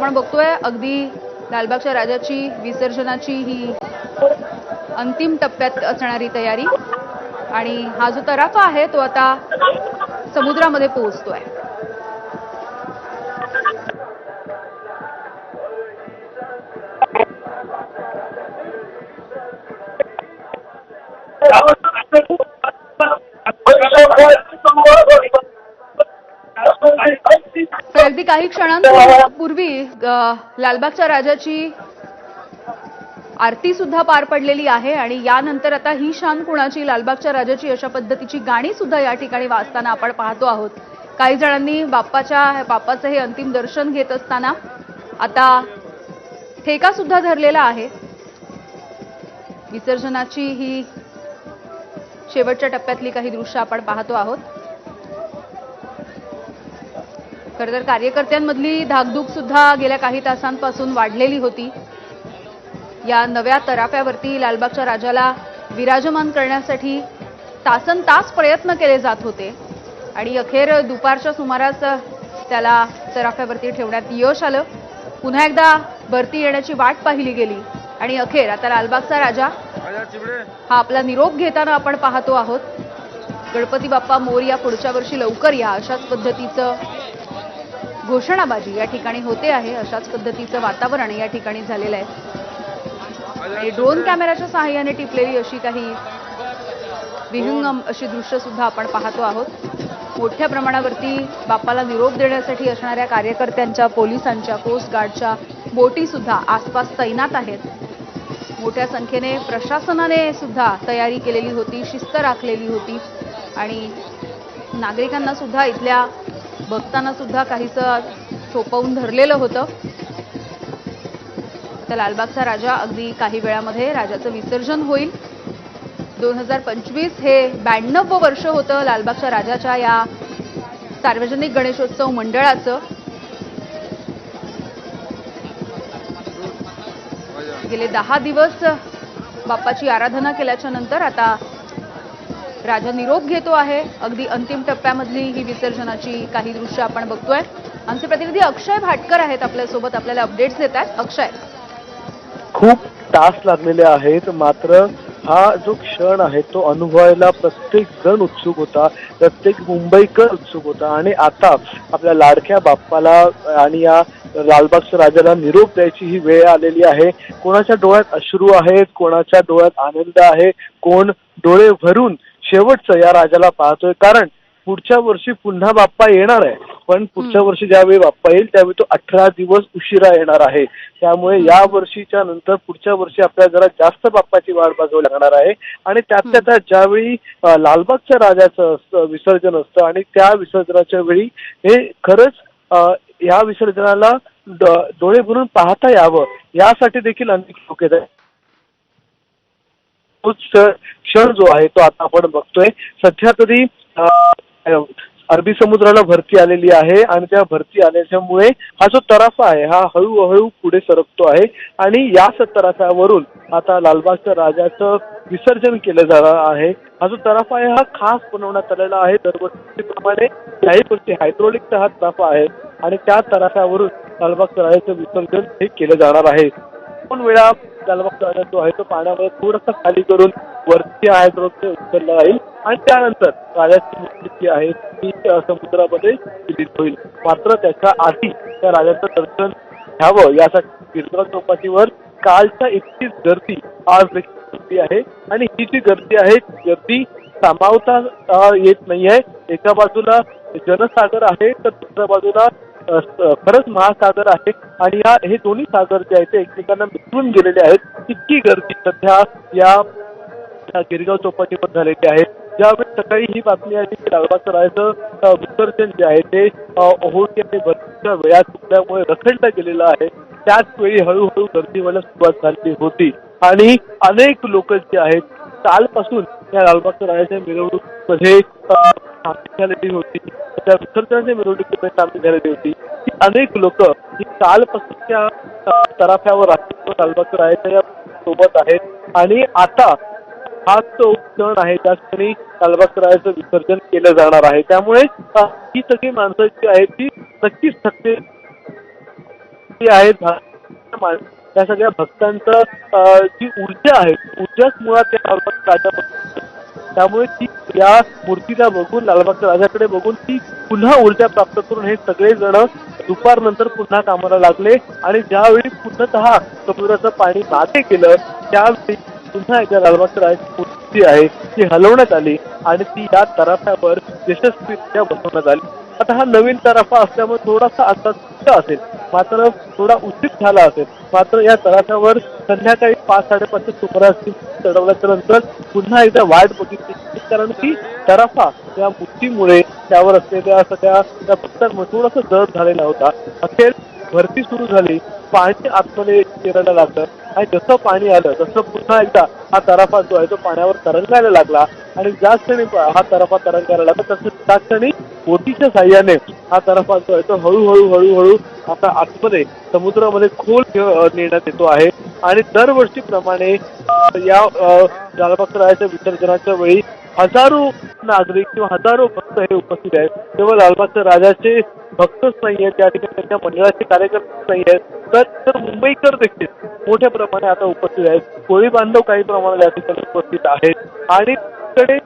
आपण बघतोय अगदी लालबागच्या राजाची विसर्जनाची ही अंतिम टप्प्यात असणारी तयारी. आणि हा जो तराफा आहे तो आता समुद्रामध्ये पोहोचतोय. काही क्षणांपूर्वी लालबागच्या राजाची आरती सुद्धा पार पडलेली आहे आणि यानंतर आता ही शान कुणाची? लालबागच्या राजाची अशा पद्धतीची गाणी सुद्धा या ठिकाणी वाचताना आपण पाहतो आहोत. काही जणांनी बाप्पाच्या बाप्पाचं हे अंतिम दर्शन घेत असताना आता ठेका सुद्धा धरलेला आहे. विसर्जनाची ही शेवटच्या टप्प्यातली काही दृश्य आपण पाहतो आहोत. खरं तर कार्यकर्त्यांमधली धाकधूक सुद्धा गेल्या काही तासांपासून वाढलेली होती. या नव्या तराफ्यावरती लालबागच्या राजाला विराजमान करण्यासाठी तासन तास प्रयत्न केले जात होते. आणि अखेर दुपारच्या सुमारास त्याला तराफ्यावरती ठेवण्यात यश आलं. पुन्हा एकदा भरती येण्याची वाट पाहिली गेली. आणि अखेर आता लालबागचा राजा हा आपला निरोप घेताना आपण पाहतो आहोत. गणपती बाप्पा मोरया पुढच्या वर्षी लवकर या अशाच पद्धतीचं घोषणाबाजी या ठिकाणी होते आहे अशाच पद्धतीचं वातावरण या ठिकाणी झालेलं आहे. आणि ड्रोन कॅमेराच्या सहाय्याने टिपलेली अशी काही विहंगम अशी दृश्य सुद्धा आपण पाहतो आहोत. मोठ्या प्रमाणावरती बाप्पाला निरोप देण्यासाठी असणाऱ्या कार्यकर्त्यांच्या पोलिसांच्या कोस्ट गार्डच्या बोटी सुद्धा आसपास तैनात आहेत. मोठ्या संख्येने प्रशासनाने सुद्धा तयारी केलेली होती शिस्त राखलेली होती. आणि नागरिकांना सुद्धा इथल्या बघताना सुद्धा काहीसं सोपवून धरलेलं होतं. तर लालबागचा राजा अगदी काही वेळामध्ये राजाचं विसर्जन होईल. दोन हजार पंचवीस हे ब्याण्णव वर्ष होतं लालबागच्या राजाच्या या सार्वजनिक गणेशोत्सव मंडळाचं. गेले दहा दिवस बाप्पाची आराधना केल्याच्यानंतर आता राजा निरोप घेतो आहे. अगदी अंतिम टप्प्यामधली ही विसर्जनाची काही दृश्य आपण बघतोय. आमचे प्रतिनिधी अक्षय भाटकर आहेत आपल्यासोबत. आपल्याला अपडेट्स देत आहेत. अक्षय. खूप तास लागलेले आहेत. मात्र हा जो क्षण आहे तो अनुभवायला प्रत्येक जण उत्सुक होता. प्रत्येक मुंबईकर उत्सुक होता. आणि आता आपल्या लाडक्या बाप्पाला आणि या लालबागच्या राजाला निरोप द्यायची ही वेळ आलेली आहे. कोणाच्या डोळ्यात अश्रू आहेत? कोणाच्या डोळ्यात आनंद आहे? कोण डोळे भरून शेवटचं या राजाला पाहतोय. कारण पुढच्या वर्षी पुन्हा बाप्पा येणार आहे. पण पुढच्या वर्षी ज्यावेळी बाप्पा येईल त्यावेळी तो अठरा दिवस उशिरा येणार आहे. त्यामुळे या वर्षीच्या नंतर पुढच्या वर्षी आपल्याला जरा जास्त बाप्पाची वाट बघावी लागणार आहे. आणि त्यातल्या त्यात ज्यावेळी लालबागच्या राजाचं असतं विसर्जन असतं आणि त्या विसर्जनाच्या वेळी हे खरंच या विसर्जनाला डोळे भरून पाहता यावं. यासाठी देखील अनेक लोक येत आहेत तोच क्षण जो आहे तो आता आपण बघतोय. सध्या तरी अरबी समुद्राला भरती आलेली आहे आणि त्या भरती आल्याच्यामुळे हा जो तराफा आहे हा हळूहळू पुढे सरकतो आहे. आणि याच तराफ्यावरून आता लालबागच्या राजाचं विसर्जन केलं जाणार आहे. हा जो तराफा आहे हा खास बनवण्यात आलेला आहे. दरवर्षीप्रमाणे काही गोष्टी हायड्रोलिकचा हा तराफा आहे. आणि त्या तराफ्यावरून लालबागच्या राजाचं विसर्जन हे केलं जाणार आहे. दोन वेळा लालबागचा जो आहे तो पाण्यामध्ये थोडासा खाली करून वरती हायड्रोलचे उतरला जाईल आणि त्यानंतर राजाची मूर्ती जी आहे ती समुद्रामध्ये विलीन होईल. मात्र त्याच्या आधी त्या राजाचं दर्शन घ्यावं यासाठी गिरगाव चौपाटीवर कालच्या इतकीच गर्दी आज देखील गर्दी आहे. आणि ही जी गर्दी आहे गर्दी सामावता येत नाहीये. एका बाजूला जनसागर आहे तर दुसऱ्या बाजूला खरंच महासागर आहे आणि या हे दोन्ही सागर जे आहेत ते एकमेकांना मिसळून गेलेले आहेत. इतकी गर्दी सध्या या गिरगाव गिरगाव चौपाटीवर झालेली आहे. ज्यावेळी सकाळी ही बातमी आली की लालबागचं रायचं विसर्जन जे आहे ते ओहोटी आणि भरतीच्या वेळा चुकल्यामुळे रखडलं गेलेलं आहे. त्याच वेळी हळूहळू गर्दी व्हायला सुरुवात झाली होती. आणि अनेक लोक जे आहेत कालपासून या लालबागच्या रायच्या मिरवणुकीमध्ये अ, झालेली होती. त्या विसर्जनाच्या मिरवणुकीमध्ये सामील झालेली होती. ती अनेक लोक ही कालपासून त्या अ, तराफ्यावर आहेत लालबागच्या राजाच्या या सोबत आहेत. आणि आता हा तो सण आहे त्या ठिकाणी लालबागच्या विसर्जन केलं जाणार आहे. त्यामुळे ही सगळी माणसं जी आहेत ती नक्कीच थकते आहेत भा- त्या सगळ्या भक्तांचं जी ऊर्जा आहे ऊर्जाच मुळात त्या लालबागच्या राजामध्ये त्यामुळे ती या मूर्तीला बघून लालबागच्या राजाकडे बघून ती पुन्हा ऊर्जा प्राप्त करून हे सगळे जण दुपारनंतर पुन्हा कामाला लागले. आणि ज्यावेळी पूर्णतः समुद्राचं पाणी मागे केलं त्यावेळी पुन्हा एकदा लालबागच्या राजाची मूर्ती आहे ती हलवण्यात आली आणि ती या तराफ्यावर यशस्वीरित्या बसवण्यात आली. आता हा नवीन तराफा असल्यामुळे थोडासा अंदाज असेल. मात्र थोडा उशीर झाला असेल. मात्र या तराफ्यावर संध्याकाळी पाच साडेपाचच्या सुमारास चढवल्याच्या नंतर पुन्हा एकदा वाट बघितली. कारण की तराफा या मूर्तीमुळे त्यावर असलेल्या सगळ्या त्या भक्तांमुळे थोडासा जड झालेला होता. अखेर भरती सुरू झाली. पाणी आतमध्ये शिरायला लागलं. आणि जसं पाणी आलं तसं पुन्हा एकदा हा तराफा जो आहे तो पाण्यावर तरंगायला लागला. आणि ज्या क्षणी हा तराफा तरंगायला लागला तसं त्या क्षणी बोटीच्या साह्याने हा तराफा जो आहे तो हळूहळू हळूहळू आता आतमध्ये समुद्रामध्ये खोल नेण्यात येतो आहे. आणि दरवर्षीप्रमाणे या लालबागच्या विसर्जनाच्या वेळी हजारो नागरिक किंवा हजारो भक्त हे उपस्थित आहेत. केवळ लालबागच्या राजाचे भक्तच नाही आहेत त्या ठिकाणी त्यांच्या मंडळाचे कार्यकर्ते नाही आहेत तर तर मुंबईकर देखील मोठ्या प्रमाणे आता उपस्थित आहेत. कोळी बांधव काही प्रमाणात या ठिकाणी उपस्थित आहेत. आणि तिकडे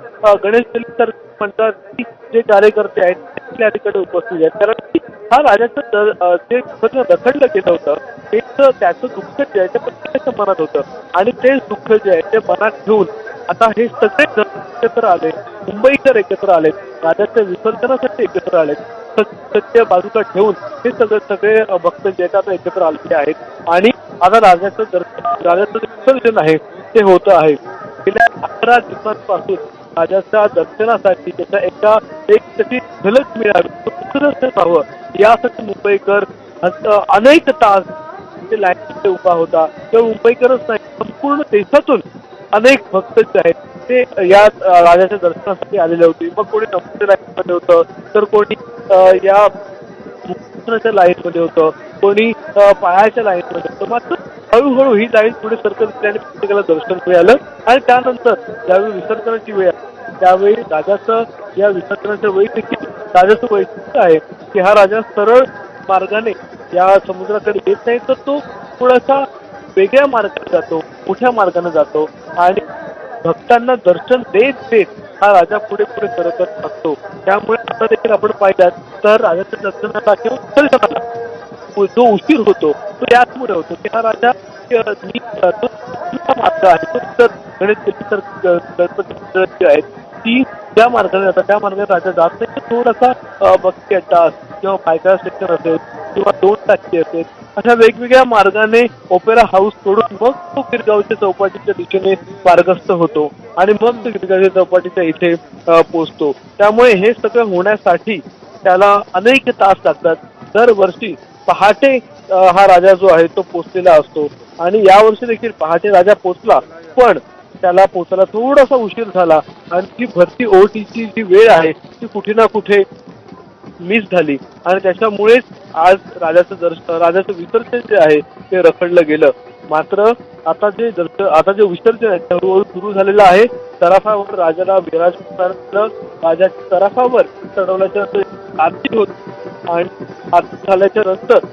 गणेश दलित मंडळातील जे कार्यकर्ते आहेत ते ठिकाणी उपस्थित आहेत. कारण हा राजाचं जे सगळं रखडलं गेलं होतं तेच त्याचं दुःख जे आहे ते प्रत्येकाच्या मनात होतं. आणि तेच दुःख जे आहे ते मनात ठेवून आता हे सगळे जण एकत्र आले. मुंबईकर एकत्र आले. राजाच्या विसर्जनासाठी एकत्र आले. सत्य बाजूला ठेवून हे सगळे सगळे भक्त जे आहेत आता एकत्र आलेले आहेत. आणि आता राजाचं दर्शन राजाचं विसर्जन आहे ते होतं आहे. गेल्या अकरा दिवसांपासून राजाच्या दर्शनासाठी त्याच्या एका एक त्याची झलक मिळावी तो व्हावं. यासाठी मुंबईकर अनेक तास म्हणजे लाईनमध्ये उभा होता. तर मुंबईकरच नाही संपूर्ण देशातून अनेक भक्त जे आहेत ते या राजाच्या दर्शनासाठी आलेले होते. मग कोणी नमुने लाईनमध्ये होतं तर कोणी या लाईनमध्ये होतं कोणी पायाच्या लाईनमध्ये होतं. मात्र हळूहळू ही लाईन पुढे सरकत गेली आणि प्रत्येकाला दर्शन मिळालं. आणि त्यानंतर ज्यावेळी विसर्जनाची वेळ त्यावेळी राजाचं या विसर्जनाच्या वेळी देखील राजाचं वैशिष्ट्य आहे? की हा राजा सरळ मार्गाने या समुद्राकडे येत नाही तर तो थोडासा वेगळ्या मार्गाने जातो मोठ्या मार्गाने जातो. आणि भक्तांना दर्शन देत देत हा राजा पुढे पुढे सरकत असतो. त्यामुळे आता देखील आपण पाहिलं तर राजाच्या दर्शनाला किंवा दर्शनाला जो उशीर होतो तो याचमुळे होतो. की हा राजा मार्ग आहे. तो तर गणेश तर गणपती आहेत ती ज्या मार्गाने जातात. त्या मार्गाने राजा जात नाही. थोडासा अ, अड्डा असेल किंवा पायथ्या सेक्टर असेल किंवा दोन टाकी असेल अशा वेगवेगळ्या मार्गाने ओपेरा हाऊस सोडून मग तो गिरगावच्या चौपाटीच्या दिशेने मार्गस्थ होतो आणि मग तो गिरगावच्या चौपाटीच्या इथे पोचतो पोहोचतो. त्यामुळे हे सगळं होण्यासाठी त्याला अनेक तास लागतात. दरवर्षी पहाटे हा राजा जो आहे तो पोचलेला असतो. आणि यावर्षी देखील पहाटे राजा पोचला पण त्याला पोचायला थोडासा उशीर झाला. आणि ती भरती ओटीची जी वेळ आहे ती कुठे ना कुठे मिस झाली. आणि त्याच्यामुळेच आज राजाचं दर्शन राजाचं विसर्जन जे आहे ते रखडलं गेलं. मात्र आता जे दर्शन आता जे विसर्जन आहे ते हळूहळू सुरू झालेलं आहे तराफावर राजाला विराज राजाच्या तराफावर चढवल्याच्या नंतर होत आणि आरती झाल्याच्यानंतर